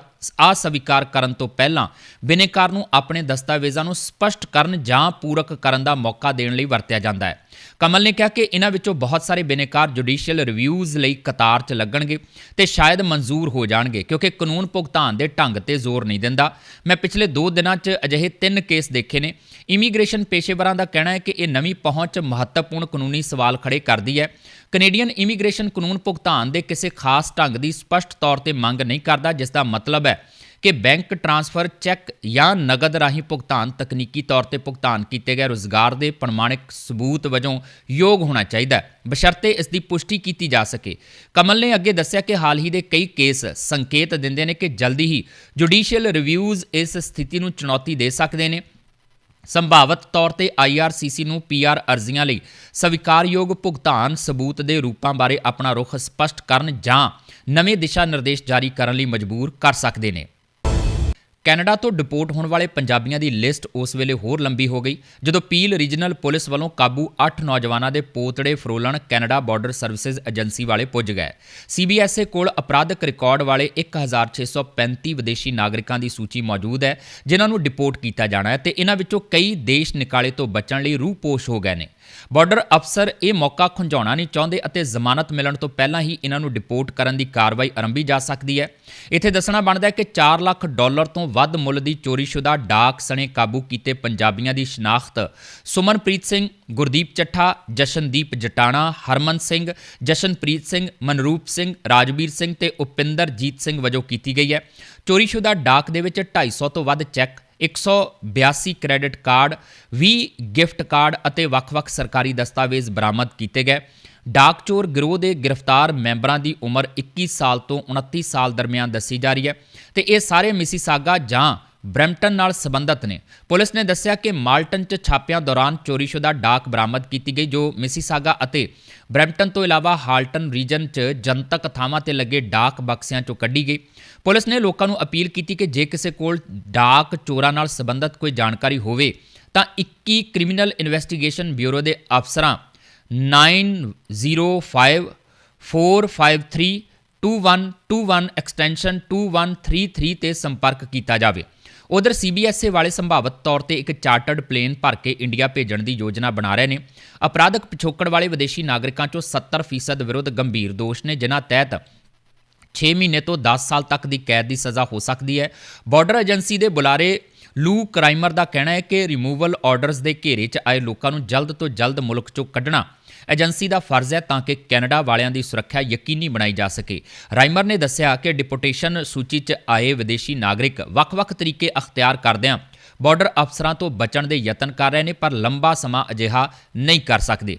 ਅਸਵੀਕਾਰ ਕਰਨ ਤੋਂ ਪਹਿਲਾਂ ਬਿਨੇਕਾਰ ਨੂੰ ਆਪਣੇ ਦਸਤਾਵੇਜ਼ਾਂ ਨੂੰ ਸਪਸ਼ਟ ਕਰਨ ਜਾਂ ਪੂਰਕ ਕਰਨ ਦਾ ਮੌਕਾ ਦੇਣ ਲਈ ਵਰਤਿਆ ਜਾਂਦਾ ਹੈ। ਕਮਲ ਨੇ ਕਿਹਾ ਕਿ ਇਹਨਾਂ ਵਿੱਚੋਂ ਬਹੁਤ ਸਾਰੇ ਬਿਨੇਕਾਰ ਜੁਡੀਸ਼ੀਅਲ ਰਿਵਿਊਜ਼ ਲਈ ਕਤਾਰ 'ਚ ਲੱਗਣਗੇ ਤੇ ਸ਼ਾਇਦ ਮਨਜ਼ੂਰ ਹੋ ਜਾਣਗੇ, ਕਿਉਂਕਿ ਕਾਨੂੰਨ ਭੁਗਤਾਨ ਦੇ ਢੰਗ ਤੇ ਜ਼ੋਰ ਨਹੀਂ ਦਿੰਦਾ। ਮੈਂ ਪਿਛਲੇ 2 ਦਿਨਾਂ 'ਚ ਅਜਿਹੇ ਤਿੰਨ ਕੇਸ ਦੇਖੇ ਨੇ। ਇਮੀਗ੍ਰੇਸ਼ਨ ਪੇਸ਼ੇਵਰਾਂ ਦਾ ਕਹਿਣਾ ਹੈ ਕਿ ਇਹ ਨਵੀਂ ਪਹੁੰਚ ਮਹੱਤਵਪੂਰਨ ਕਾਨੂੰਨੀ ਸਵਾਲ ਖੜੇ ਕਰਦੀ ਹੈ। ਕੈਨੇਡੀਅਨ ਇਮੀਗ੍ਰੇਸ਼ਨ ਕਾਨੂੰਨ ਭੁਗਤਾਨ ਦੇ ਕਿਸੇ ਖਾਸ ਢੰਗ ਦੀ ਸਪਸ਼ਟ ਤੌਰ ਤੇ ਮੰਗ ਨਹੀਂ ਕਰਦਾ, ਜਿਸ ਦਾ ਮਤਲਬ ਹੈ ਕਿ ਬੈਂਕ ਟ੍ਰਾਂਸਫਰ ਚੈੱਕ ਜਾਂ ਨਗਦ ਰਾਹੀਂ ਭੁਗਤਾਨ ਤਕਨੀਕੀ ਤੌਰ ਤੇ ਭੁਗਤਾਨ ਕੀਤੇ ਗਏ ਰੋਜ਼ਗਾਰ ਦੇ ਪ੍ਰਮਾਣਿਕ ਸਬੂਤ ਵਜੋਂ ਯੋਗ ਹੋਣਾ ਚਾਹੀਦਾ ਹੈ। ਬਸ਼ਰਤੇ ਇਸ ਦੀ ਪੁਸ਼ਟੀ ਕੀਤੀ ਜਾ ਸਕੇ। ਕਮਲ ਨੇ ਅੱਗੇ ਦੱਸਿਆ ਕਿ ਹਾਲ ਹੀ ਦੇ ਕਈ ਕੇਸ ਸੰਕੇਤ ਦਿੰਦੇ ਨੇ ਕਿ ਜਲਦੀ ਹੀ ਜੁਡੀਸ਼ੀਅਲ ਰਿਵਿਊਜ਼ ਇਸ ਸਥਿਤੀ ਨੂੰ ਚੁਣੌਤੀ ਦੇ ਸਕਦੇ ਨੇ। ਸੰਭਾਵਤ ਤੌਰ ਤੇ IRCC ਨੂੰ PR ਅਰਜ਼ੀਆਂ ਲਈ ਸਵੀਕਾਰਯੋਗ ਭੁਗਤਾਨ ਸਬੂਤ ਦੇ ਰੂਪਾਂ ਬਾਰੇ ਆਪਣਾ ਰੁਖ ਸਪਸ਼ਟ ਕਰਨ ਜਾਂ ਨਵੇਂ ਦਿਸ਼ਾ ਨਿਰਦੇਸ਼ ਜਾਰੀ ਕਰਨ ਲਈ ਮਜਬੂਰ ਕਰ ਸਕਦੇ ਨੇ। ਕੈਨੇਡਾ ਤੋਂ ਡਿਪੋਰਟ ਹੋਣ ਵਾਲੇ ਪੰਜਾਬੀਆਂ ਦੀ ਲਿਸਟ ਉਸ ਵੇਲੇ ਹੋਰ ਲੰਬੀ ਹੋ ਗਈ, ਜਦੋਂ ਪੀਲ ਰੀਜਨਲ ਪੁਲਿਸ ਵੱਲੋਂ ਕਾਬੂ 8 ਨੌਜਵਾਨਾਂ ਦੇ ਪੋਤੜੇ ਫਰੋਲਣ ਕੈਨੇਡਾ ਬਾਰਡਰ ਸਰਵਿਸਿਜ਼ ਏਜੰਸੀ ਵਾਲੇ ਪੁੱਜ ਗਏ। ਸੀਬੀਐਸਏ ਕੋਲ ਅਪਰਾਧਿਕ ਰਿਕਾਰਡ ਵਾਲੇ 1635 ਵਿਦੇਸ਼ੀ ਨਾਗਰਿਕਾਂ ਦੀ ਸੂਚੀ ਮੌਜੂਦ ਹੈ, ਜਿਨ੍ਹਾਂ ਨੂੰ ਡਿਪੋਰਟ ਕੀਤਾ ਜਾਣਾ ਹੈ ਤੇ ਇਹਨਾਂ ਵਿੱਚੋਂ ਕਈ ਦੇਸ਼ ਨਿਕਾਲੇ ਤੋਂ ਬਚਣ ਲਈ ਰੂਪੋਸ਼ ਹੋ ਗਏ ਨੇ। ਬਾਰਡਰ ਅਫਸਰ ਇਹ ਮੌਕਾ ਖੁੰਝਾਉਣਾ ਨਹੀਂ ਚਾਹੁੰਦੇ ਅਤੇ ਜ਼ਮਾਨਤ ਮਿਲਣ ਤੋਂ ਪਹਿਲਾਂ ਹੀ ਇਹਨਾਂ ਨੂੰ ਡਿਪੋਰਟ ਕਰਨ ਦੀ ਕਾਰਵਾਈ ਆਰੰਭੀ ਜਾ ਸਕਦੀ ਹੈ। ਇੱਥੇ ਦੱਸਣਾ ਬਣਦਾ ਹੈ ਕਿ 4 ਲੱਖ ਡਾਲਰ ਤੋਂ ਵੱਧ ਮੁੱਲ ਦੀ ਚੋਰੀਸ਼ੁਦਾ ਡਾਕ ਸਣੇ ਕਾਬੂ ਕੀਤੇ ਪੰਜਾਬੀਆਂ ਦੀ ਸ਼ਨਾਖਤ। ਸੁਮਨਪ੍ਰੀਤ ਸਿੰਘ, ਗੁਰਦੀਪ ਚੱਠਾ, ਜਸ਼ਨਦੀਪ ਜਟਾਣਾ, ਹਰਮਨ ਸਿੰਘ, ਜਸ਼ਨਪ੍ਰੀਤ ਸਿੰਘ, ਮਨਰੂਪ ਸਿੰਘ, ਰਾਜਵੀਰ ਸਿੰਘ ਤੇ ਉਪਿੰਦਰਜੀਤ ਸਿੰਘ ਵਜੋਂ ਕੀਤੀ ਗਈ ਹੈ। ਚੋਰੀਸ਼ੁਦਾ ਡਾਕ ਦੇ ਵਿੱਚ 250 ਤੋਂ ਵੱਧ cheque 182 credit card 20 gift card ਅਤੇ ਵੱਖ-ਵੱਖ ਸਰਕਾਰੀ ਦਸਤਾਵੇਜ਼ ਬਰਾਮਦ ਕੀਤੇ ਗਏ। ਡਾਕਚੋਰ ਗਿਰੋਹ ਦੇ ਗ੍ਰਿਫਤਾਰ ਮੈਂਬਰਾਂ ਦੀ ਉਮਰ 21 ਸਾਲ ਤੋਂ 29 ਸਾਲ ਦਰਮਿਆਨ ਦੱਸੀ ਜਾ ਰਹੀ ਹੈ ਤੇ ਇਹ ਸਾਰੇ ਮਿਸੀਸਾਗਾ ਜਾਂ ਬ੍ਰੈਂਪਟਨ ਨਾਲ ਸੰਬੰਧਿਤ ਨੇ। ਪੁਲਿਸ ਨੇ ਦੱਸਿਆ ਕਿ ਮਾਲਟਨ 'ਚ ਛਾਪਿਆਂ ਦੌਰਾਨ ਚੋਰੀਸ਼ੁਦਾ ਡਾਕ ਬਰਾਮਦ ਕੀਤੀ ਗਈ, ਜੋ ਮਿਸੀਸਾਗਾ ਅਤੇ ਬ੍ਰੈਂਪਟਨ ਤੋਂ ਇਲਾਵਾ ਹਾਲਟਨ ਰੀਜਨ 'ਚ ਜਨਤਕ ਥਾਵਾਂ ਤੇ ਲੱਗੇ ਡਾਕ ਬਕਸਿਆਂ 'ਚੋਂ ਕੱਢੀ ਗਈ। ਪੁਲਿਸ ਨੇ ਲੋਕਾਂ ਨੂੰ ਅਪੀਲ ਕੀਤੀ ਕਿ ਜੇ ਕਿਸੇ ਕੋਲ ਡਾਕ ਚੋਰਾਂ ਨਾਲ ਸੰਬੰਧਿਤ ਕੋਈ ਜਾਣਕਾਰੀ ਹੋਵੇ, ਤਾਂ 21 ਕ੍ਰਿਮੀਨਲ ਇਨਵੈਸਟੀਗੇਸ਼ਨ ਬਿਊਰੋ ਦੇ ਅਫਸਰਾਂ 905 453 2121 ਐਕਸਟੈਂਸ਼ਨ 2133 ਤੇ ਸੰਪਰਕ ਕੀਤਾ ਜਾਵੇ। ਉਧਰ ਸੀਬੀਐਸਏ ਵਾਲੇ ਸੰਭਾਵਤ ਤੌਰ ਤੇ ਇੱਕ ਚਾਰਟਰਡ ਪਲੇਨ ਭਰ ਕੇ ਇੰਡੀਆ ਭੇਜਣ ਦੀ ਯੋਜਨਾ ਬਣਾ ਰਹੇ ਨੇ। ਅਪਰਾਧਕ ਪਿਛੋਕੜ ਵਾਲੇ ਵਿਦੇਸ਼ੀ ਨਾਗਰਿਕਾਂ ਚੋਂ 70% ਵਿਰੁੱਧ ਗੰਭੀਰ ਦੋਸ਼ ਨੇ, ਜਿਨ੍ਹਾਂ ਤਹਿਤ 6 ਮਹੀਨੇ ਤੋਂ 10 ਸਾਲ ਤੱਕ ਦੀ ਕੈਦ ਦੀ ਸਜ਼ਾ ਹੋ ਸਕਦੀ ਹੈ। ਬਾਰਡਰ ਏਜੰਸੀ ਦੇ ਬੁਲਾਰੇ ਲੂ ਕ੍ਰਾਈਮਰ ਦਾ ਕਹਿਣਾ ਹੈ ਕਿ ਰਿਮੂਵਲ ਆਰਡਰਸ ਦੇ ਘੇਰੇ 'ਚ ਆਏ ਲੋਕਾਂ ਨੂੰ ਜਲਦ ਤੋਂ ਜਲਦ ਮੁਲਕ 'ਚੋਂ ਕੱਢਣਾ ਏਜੰਸੀ ਦਾ ਫਰਜ਼ ਹੈ ਤਾਂ ਕਿ ਕੈਨੇਡਾ ਵਾਲਿਆਂ ਦੀ ਸੁਰੱਖਿਆ ਯਕੀਨੀ ਬਣਾਈ ਜਾ ਸਕੇ। ਰਾਈਮਰ ਨੇ ਦੱਸਿਆ ਕਿ ਡਿਪੋਰਟੇਸ਼ਨ ਸੂਚੀ 'ਚ ਆਏ ਵਿਦੇਸ਼ੀ ਨਾਗਰਿਕ ਵੱਖ-ਵੱਖ ਤਰੀਕੇ ਅਖਤਿਆਰ ਕਰਦਿਆਂ ਬਾਰਡਰ ਅਫਸਰਾਂ ਤੋਂ ਬਚਣ ਦੇ ਯਤਨ ਕਰ ਰਹੇ ਨੇ, ਪਰ ਲੰਬਾ ਸਮਾਂ ਅਜਿਹਾ ਨਹੀਂ ਕਰ ਸਕਦੇ।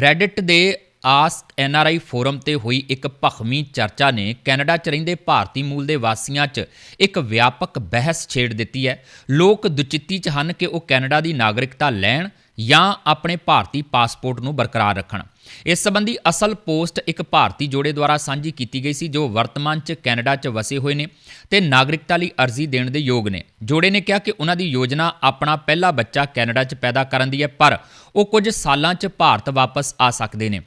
ਰੈਡਿਟ ਦੇ ਆਸਕ ਐਨਆਰਆਈ ਫੋਰਮ ਤੇ ਹੋਈ ਇੱਕ ਭਖਮੀ ਚਰਚਾ ਨੇ ਕੈਨੇਡਾ 'ਚ ਰਹਿੰਦੇ ਭਾਰਤੀ ਮੂਲ ਦੇ ਵਾਸੀਆਂ 'ਚ ਇੱਕ ਵਿਆਪਕ ਬਹਿਸ ਛੇੜ ਦਿੱਤੀ ਹੈ। ਲੋਕ ਦੁਚਿੱਤੀ 'ਚ ਹਨ ਕਿ ਉਹ ਕੈਨੇਡਾ ਦੀ ਨਾਗਰਿਕਤਾ ਲੈਣ ਜਾਂ ਆਪਣੇ ਭਾਰਤੀ ਪਾਸਪੋਰਟ ਨੂੰ ਬਰਕਰਾਰ ਰੱਖਣ। ਇਸ ਸੰਬੰਧੀ ਅਸਲ ਪੋਸਟ ਇੱਕ ਭਾਰਤੀ ਜੋੜੇ ਦੁਆਰਾ ਸਾਂਝੀ ਕੀਤੀ ਗਈ ਸੀ, ਜੋ ਵਰਤਮਾਨ 'ਚ ਕੈਨੇਡਾ 'ਚ ਵਸੇ ਹੋਏ ਨੇ ਤੇ ਨਾਗਰਿਕਤਾ ਲਈ ਅਰਜ਼ੀ ਦੇਣ ਦੇ ਯੋਗ ਨੇ। ਜੋੜੇ ਨੇ ਕਿਹਾ ਕਿ ਉਹਨਾਂ ਦੀ ਯੋਜਨਾ ਆਪਣਾ ਪਹਿਲਾ ਬੱਚਾ ਕੈਨੇਡਾ 'ਚ ਪੈਦਾ ਕਰਨ ਦੀ ਹੈ, ਪਰ ਉਹ ਕੁਝ ਸਾਲਾਂ 'ਚ ਭਾਰਤ ਵਾਪਸ ਆ ਸਕਦੇ ਨੇ।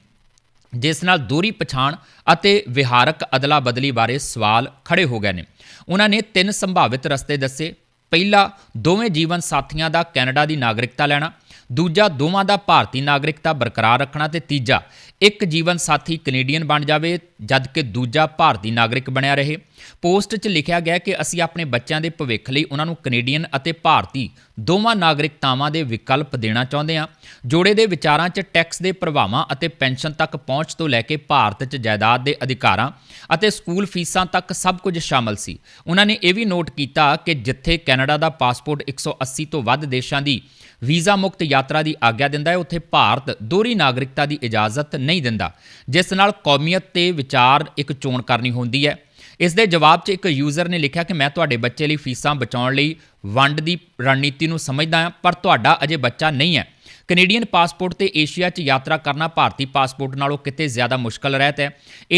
ਜਿਸ ਨਾਲ ਦੂਰੀ ਪਛਾਣ ਅਤੇ ਵਿਹਾਰਕ ਅਦਲਾ ਬਦਲੀ ਬਾਰੇ ਸਵਾਲ ਖੜੇ ਹੋ ਗਏ ਨੇ। ਉਹਨਾਂ ਨੇ ਤਿੰਨ ਸੰਭਾਵਿਤ ਰਸਤੇ ਦੱਸੇ। ਪਹਿਲਾ, ਦੋਵੇਂ ਜੀਵਨ ਸਾਥੀਆਂ ਦਾ ਕੈਨੇਡਾ ਦੀ ਨਾਗਰਿਕਤਾ ਲੈਣਾ, ਦੂਜਾ, ਦੋਵਾਂ ਦਾ ਭਾਰਤੀ ਨਾਗਰਿਕਤਾ ਬਰਕਰਾਰ ਰੱਖਣਾ ਤੇ ਤੀਜਾ ਇੱਕ ਜੀਵਨ ਸਾਥੀ ਕੈਨੇਡੀਅਨ ਬਣ ਜਾਵੇ ਜਦਕਿ ਦੂਜਾ ਭਾਰਤੀ ਨਾਗਰਿਕ ਬਣਿਆ ਰਹੇ। ਪੋਸਟ 'ਚ ਲਿਖਿਆ ਗਿਆ ਕਿ ਅਸੀਂ ਆਪਣੇ ਬੱਚਿਆਂ ਦੇ ਭਵਿੱਖ ਲਈ ਉਹਨਾਂ ਨੂੰ ਕੈਨੇਡੀਅਨ ਅਤੇ ਭਾਰਤੀ ਦੋਵਾਂ ਨਾਗਰਿਕਤਾਵਾਂ ਦੇ ਵਿਕਲਪ ਦੇਣਾ ਚਾਹੁੰਦੇ ਹਾਂ। ਜੋੜੇ ਦੇ ਵਿਚਾਰਾਂ 'ਚ ਟੈਕਸ ਦੇ ਪ੍ਰਭਾਵਾਂ ਅਤੇ ਪੈਨਸ਼ਨ ਤੱਕ ਪਹੁੰਚ ਤੋਂ ਲੈ ਕੇ ਭਾਰਤ 'ਚ ਜਾਇਦਾਦ ਦੇ ਅਧਿਕਾਰਾਂ ਅਤੇ ਸਕੂਲ ਫੀਸਾਂ ਤੱਕ ਸਭ ਕੁਝ ਸ਼ਾਮਲ ਸੀ। ਉਹਨਾਂ ਨੇ ਇਹ ਵੀ ਨੋਟ ਕੀਤਾ ਕਿ ਜਿੱਥੇ ਕੈਨੇਡਾ ਦਾ ਪਾਸਪੋਰਟ 180 ਤੋਂ ਵੱਧ ਦੇਸ਼ਾਂ ਦੀ ਵੀਜ਼ਾ ਮੁਕਤ ਯਾਤਰਾ ਦੀ ਆਗਿਆ ਦਿੰਦਾ ਹੈ। ਉੱਥੇ ਭਾਰਤ ਦੋਹਰੀ ਨਾਗਰਿਕਤਾ ਦੀ ਇਜਾਜ਼ਤ ਨਹੀਂ ਦਿੰਦਾ। ਜਿਸ ਨਾਲ ਕੌਮੀਅਤ ਤੇ ਵਿਚਾਰ ਇੱਕ ਚੋਣ ਕਰਨੀ ਹੁੰਦੀ ਹੈ। ਇਸ ਦੇ ਜਵਾਬ 'ਚ ਇੱਕ ਯੂਜ਼ਰ ਨੇ ਲਿਖਿਆ ਕਿ ਮੈਂ ਤੁਹਾਡੇ ਬੱਚੇ ਲਈ ਫੀਸਾਂ ਬਚਾਉਣ ਲਈ ਵੰਡ ਦੀ ਰਣਨੀਤੀ ਨੂੰ ਸਮਝਦਾ ਹਾਂ, ਪਰ ਤੁਹਾਡਾ ਅਜੇ ਬੱਚਾ ਨਹੀਂ ਹੈ। ਕੈਨੇਡੀਅਨ ਪਾਸਪੋਰਟ ਤੇ ਏਸ਼ੀਆ 'ਚ ਯਾਤਰਾ ਕਰਨਾ ਭਾਰਤੀ ਪਾਸਪੋਰਟ ਨਾਲੋਂ ਕਿਤੇ ਜ਼ਿਆਦਾ ਮੁਸ਼ਕਲ ਰਹਿਤ ਹੈ।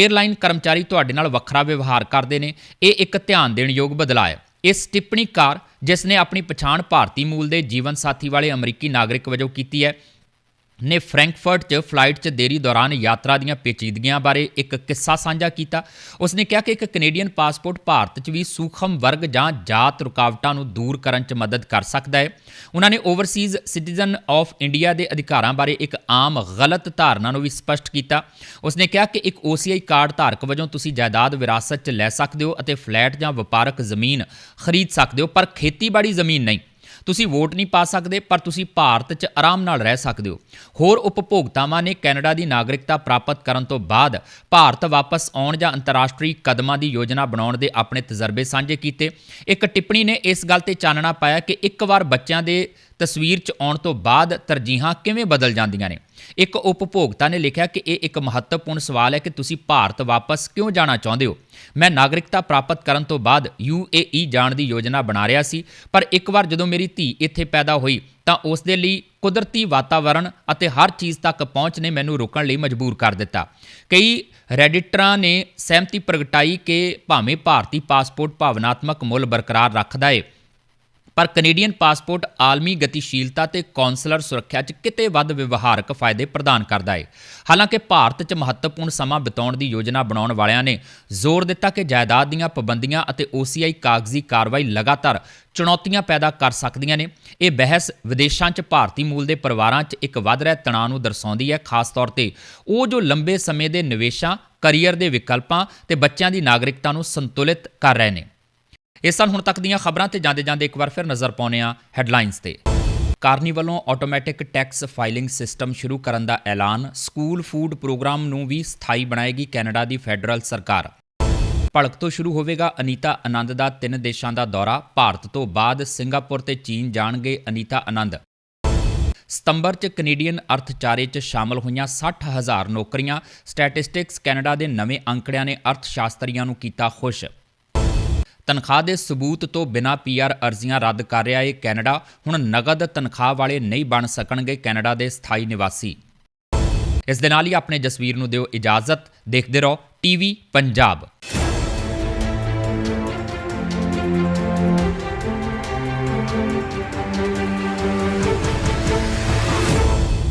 에ਅਰਲਾਈਨ ਕਰਮਚਾਰੀ ਤੁਹਾਡੇ ਨਾਲ ਵੱਖਰਾ ਵਿਵਹਾਰ ਕਰਦੇ ਨੇ। ਇਹ ਇੱਕ ਧਿਆਨ ਦੇਣ ਯੋਗ ਬਦਲਾਅ ਹੈ। ਇਸ ਟਿੱਪਣੀਕਾਰ ਜਿਸ ਨੇ ਆਪਣੀ ਪਛਾਣ ਭਾਰਤੀ ਮੂਲ ਦੇ ਜੀਵਨ ਸਾਥੀ ਵਾਲੇ ਅਮਰੀਕੀ ਨਾਗਰਿਕ ਵਜੋਂ ਕੀਤੀ ਹੈ ਨੇ ਫ੍ਰੈਂਕਫਰਟ 'ਚ ਫਲਾਈਟ 'ਚ ਦੇਰੀ ਦੌਰਾਨ ਯਾਤਰਾ ਦੀਆਂ ਪੇਚੀਦਗੀਆਂ ਬਾਰੇ ਇੱਕ ਕਿੱਸਾ ਸਾਂਝਾ ਕੀਤਾ। ਉਸਨੇ ਕਿਹਾ ਕਿ ਇੱਕ ਕੈਨੇਡੀਅਨ ਪਾਸਪੋਰਟ ਭਾਰਤ 'ਚ ਵੀ ਸੂਖਮ ਵਰਗ ਜਾਂ ਜਾਤ ਰੁਕਾਵਟਾਂ ਨੂੰ ਦੂਰ ਕਰਨ 'ਚ ਮਦਦ ਕਰ ਸਕਦਾ ਹੈ। ਉਹਨਾਂ ਨੇ ਓਵਰਸੀਜ਼ ਸਿਟੀਜ਼ਨ ਆਫ ਇੰਡੀਆ ਦੇ ਅਧਿਕਾਰਾਂ ਬਾਰੇ ਇੱਕ ਆਮ ਗਲਤ ਧਾਰਨਾ ਨੂੰ ਵੀ ਸਪਸ਼ਟ ਕੀਤਾ। ਉਸਨੇ ਕਿਹਾ ਕਿ ਇੱਕ OCI ਕਾਰਡ ਧਾਰਕ ਵਜੋਂ ਤੁਸੀਂ ਜਾਇਦਾਦ ਵਿਰਾਸਤ 'ਚ ਲੈ ਸਕਦੇ ਹੋ ਅਤੇ ਫਲੈਟ ਜਾਂ ਵਪਾਰਕ ਜ਼ਮੀਨ ਖਰੀਦ ਸਕਦੇ ਹੋ, ਪਰ ਖੇਤੀਬਾੜੀ ਜ਼ਮੀਨ ਨਹੀਂ। ਤੁਸੀਂ ਵੋਟ ਨਹੀਂ ਪਾ ਸਕਦੇ, ਪਰ ਤੁਸੀਂ ਭਾਰਤ 'ਚ ਆਰਾਮ ਨਾਲ ਰਹਿ ਸਕਦੇ ਹੋ। ਹੋਰ ਉਪਭੋਗਤਾਵਾਂ ਨੇ ਕੈਨੇਡਾ ਦੀ ਨਾਗਰਿਕਤਾ ਪ੍ਰਾਪਤ ਕਰਨ ਤੋਂ ਬਾਅਦ ਭਾਰਤ ਵਾਪਸ ਆਉਣ ਜਾਂ ਅੰਤਰਰਾਸ਼ਟਰੀ ਕਦਮਾਂ ਦੀ ਯੋਜਨਾ ਬਣਾਉਣ ਦੇ ਆਪਣੇ ਤਜਰਬੇ ਸਾਂਝੇ ਕੀਤੇ। ਇੱਕ ਟਿੱਪਣੀ ਨੇ ਇਸ ਗੱਲ ਤੇ ਚਾਨਣਾ ਪਾਇਆ ਕਿ ਇੱਕ ਵਾਰ ਬੱਚਿਆਂ ਦੇ ਤਸਵੀਰ 'ਚ ਆਉਣ ਤੋਂ ਬਾਅਦ ਤਰਜੀਹਾਂ ਕਿਵੇਂ ਬਦਲ ਜਾਂਦੀਆਂ ਨੇ। ਇੱਕ ਉਪਭੋਗਤਾ ਨੇ ਲਿਖਿਆ ਕਿ ਇਹ ਇੱਕ ਮਹੱਤਵਪੂਰਨ ਸਵਾਲ ਹੈ ਕਿ ਤੁਸੀਂ ਭਾਰਤ ਵਾਪਸ ਕਿਉਂ ਜਾਣਾ ਚਾਹੁੰਦੇ ਹੋ? ਮੈਂ ਨਾਗਰਿਕਤਾ ਪ੍ਰਾਪਤ ਕਰਨ ਤੋਂ ਬਾਅਦ UAE ਜਾਣ ਦੀ ਯੋਜਨਾ ਬਣਾ ਰਿਹਾ ਸੀ, ਪਰ ਇੱਕ ਵਾਰ ਜਦੋਂ ਮੇਰੀ ਧੀ ਇੱਥੇ ਪੈਦਾ ਹੋਈ, ਤਾਂ ਉਸ ਦੇ ਲਈ ਕੁਦਰਤੀ ਵਾਤਾਵਰਣ ਅਤੇ ਹਰ ਚੀਜ਼ ਤੱਕ ਪਹੁੰਚ ਨੇ ਮੈਨੂੰ ਰੁਕਣ ਲਈ ਮਜਬੂਰ ਕਰ ਦਿੱਤਾ। ਕਈ ਰੈਡਿਟਰਾਂ ਨੇ ਸਹਿਮਤੀ ਪ੍ਰਗਟਾਈ ਕਿ ਭਾਵੇਂ ਭਾਰਤੀ ਪਾਸਪੋਰਟ ਭਾਵਨਾਤਮਕ ਮੁੱਲ ਬਰਕਰਾਰ ਰੱਖਦਾ ਏ ਪਰ ਕੈਨੇਡੀਅਨ ਪਾਸਪੋਰਟ ਆਲਮੀ ਗਤੀਸ਼ੀਲਤਾ ਤੇ ਕੌਂਸਲਰ ਸੁਰੱਖਿਆ 'ਚ ਕਿਤੇ ਵੱਧ ਵਿਵਹਾਰਕ ਫਾਇਦੇ ਪ੍ਰਦਾਨ ਕਰਦਾ ਹੈ ਹਾਲਾਂਕਿ ਭਾਰਤ 'ਚ ਮਹੱਤਵਪੂਰਨ ਸਮਾਂ ਬਿਤਾਉਣ ਦੀ ਯੋਜਨਾ ਬਣਾਉਣ ਵਾਲਿਆਂ ਨੇ ਜ਼ੋਰ ਦਿੱਤਾ ਕਿ ਜਾਇਦਾਦ ਦੀਆਂ ਪਾਬੰਦੀਆਂ ਅਤੇ OCI ਕਾਗਜ਼ੀ ਕਾਰਵਾਈ ਲਗਾਤਾਰ ਚੁਣੌਤੀਆਂ ਪੈਦਾ ਕਰ ਸਕਦੀਆਂ ਨੇ। ਇਹ ਬਹਿਸ ਵਿਦੇਸ਼ਾਂ 'ਚ ਭਾਰਤੀ ਮੂਲ ਦੇ ਪਰਿਵਾਰਾਂ 'ਚ ਇੱਕ ਵੱਧ ਰਿਹਾ ਤਣਾਅ ਨੂੰ ਦਰਸਾਉਂਦੀ ਹੈ। ਖਾਸ ਤੌਰ ਤੇ ਉਹ ਜੋ ਲੰਬੇ ਸਮੇਂ ਦੇ ਨਿਵੇਸ਼ਾਂ, ਕੈਰੀਅਰ ਦੇ ਵਿਕਲਪਾਂ ਤੇ ਬੱਚਿਆਂ ਦੀ ਨਾਗਰਿਕਤਾ ਨੂੰ ਸੰਤੁਲਿਤ ਕਰ ਰਹੇ ਨੇ। ਇਸ ਸਾਲ ਹੁਣ ਤੱਕ ਦੀਆਂ ਖਬਰਾਂ ਤੇ ਜਾਂਦੇ ਜਾਂਦੇ ਇੱਕ ਵਾਰ ਫਿਰ ਨਜ਼ਰ ਪਾਉਂਦੇ ਹਾਂ ਹੈਡਲਾਈਨਸ ਤੇ। ਕਾਰਨੀ ਵੱਲੋਂ ਆਟੋਮੈਟਿਕ ਟੈਕਸ ਫਾਈਲਿੰਗ ਸਿਸਟਮ ਸ਼ੁਰੂ ਕਰਨ ਦਾ ਐਲਾਨ, ਸਕੂਲ ਫੂਡ ਪ੍ਰੋਗਰਾਮ ਨੂੰ ਵੀ ਸਥਾਈ ਬਣਾਏਗੀ ਕੈਨੇਡਾ ਦੀ ਫੈਡਰਲ ਸਰਕਾਰ। ਭੜਕ ਤੋਂ ਸ਼ੁਰੂ ਹੋਵੇਗਾ ਅਨੀਤਾ ਆਨੰਦ ਦਾ ਤਿੰਨ ਦੇਸ਼ਾਂ ਦਾ ਦੌਰਾ, ਭਾਰਤ ਤੋਂ ਬਾਅਦ ਸਿੰਗਾਪੁਰ ਤੇ ਚੀਨ ਜਾਣਗੇ ਅਨੀਤਾ ਆਨੰਦ। ਸਤੰਬਰ 'ਚ ਕੈਨੇਡੀਅਨ ਅਰਥਚਾਰੇ 'ਚ ਸ਼ਾਮਲ ਹੋਈਆਂ 60000 ਨੌਕਰੀਆਂ, ਸਟੈਟਿਸਟਿਕਸ ਕੈਨੇਡਾ ਦੇ ਨਵੇਂ ਅੰਕੜਿਆਂ ਨੇ ਅਰਥਸ਼ਾਸਤਰੀਆਂ ਨੂੰ ਕੀਤਾ ਖੁਸ਼। ਤਨਖਾਹ ਦੇ ਸਬੂਤ ਤੋਂ ਬਿਨਾਂ ਪੀਆਰ ਅਰਜ਼ੀਆਂ ਰੱਦ ਕਰ ਰਿਹਾ ਹੈ ਕੈਨੇਡਾ। ਹੁਣ ਨਗਦ ਤਨਖਾਹ ਵਾਲੇ ਨਹੀਂ ਬਣ ਸਕਣਗੇ ਕੈਨੇਡਾ ਦੇ ਸਥਾਈ ਨਿਵਾਸੀ। ਇਸ ਦੇ ਨਾਲ ਹੀ ਆਪਣੇ ਜਸਵੀਰ ਨੂੰ ਦਿਓ ਇਜਾਜ਼ਤ। ਦੇਖਦੇ ਰਹੋ, ਟੀਵੀ ਪੰਜਾਬ।